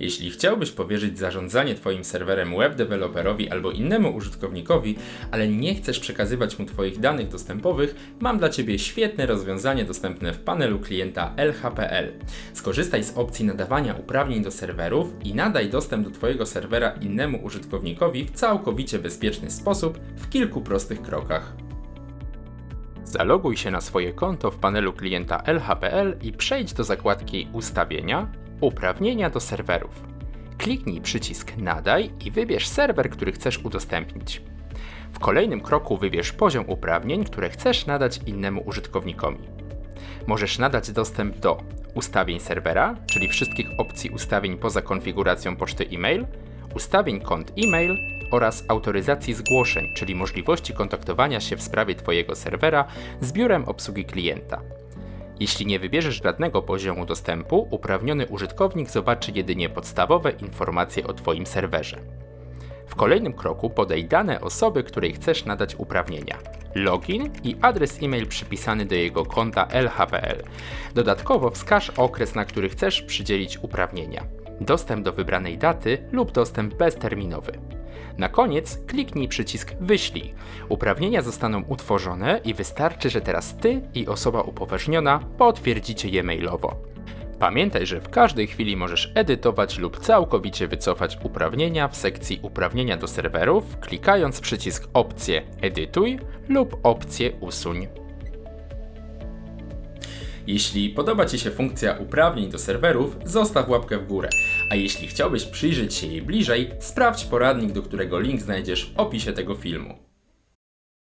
Jeśli chciałbyś powierzyć zarządzanie Twoim serwerem web deweloperowi albo innemu użytkownikowi, ale nie chcesz przekazywać mu Twoich danych dostępowych, mam dla Ciebie świetne rozwiązanie dostępne w panelu klienta LHPL. Skorzystaj z opcji nadawania uprawnień do serwerów i nadaj dostęp do Twojego serwera innemu użytkownikowi w całkowicie bezpieczny sposób w kilku prostych krokach. Zaloguj się na swoje konto w panelu klienta LHPL i przejdź do zakładki Ustawienia, Uprawnienia do serwerów. Kliknij przycisk Nadaj i wybierz serwer, który chcesz udostępnić. W kolejnym kroku wybierz poziom uprawnień, które chcesz nadać innemu użytkownikowi. Możesz nadać dostęp do ustawień serwera, czyli wszystkich opcji ustawień poza konfiguracją poczty e-mail, ustawień kont e-mail oraz autoryzacji zgłoszeń, czyli możliwości kontaktowania się w sprawie Twojego serwera z biurem obsługi klienta. Jeśli nie wybierzesz żadnego poziomu dostępu, uprawniony użytkownik zobaczy jedynie podstawowe informacje o Twoim serwerze. W kolejnym kroku podaj dane osoby, której chcesz nadać uprawnienia. Login i adres e-mail przypisany do jego konta LHPL. Dodatkowo wskaż okres, na który chcesz przydzielić uprawnienia. Dostęp do wybranej daty lub dostęp bezterminowy. Na koniec kliknij przycisk Wyślij. Uprawnienia zostaną utworzone i wystarczy, że teraz Ty i osoba upoważniona potwierdzicie je mailowo. Pamiętaj, że w każdej chwili możesz edytować lub całkowicie wycofać uprawnienia w sekcji Uprawnienia do serwerów, klikając przycisk Opcję Edytuj lub opcję Usuń. Jeśli podoba Ci się funkcja uprawnień do serwerów, zostaw łapkę w górę. A jeśli chciałbyś przyjrzeć się jej bliżej, sprawdź poradnik, do którego link znajdziesz w opisie tego filmu.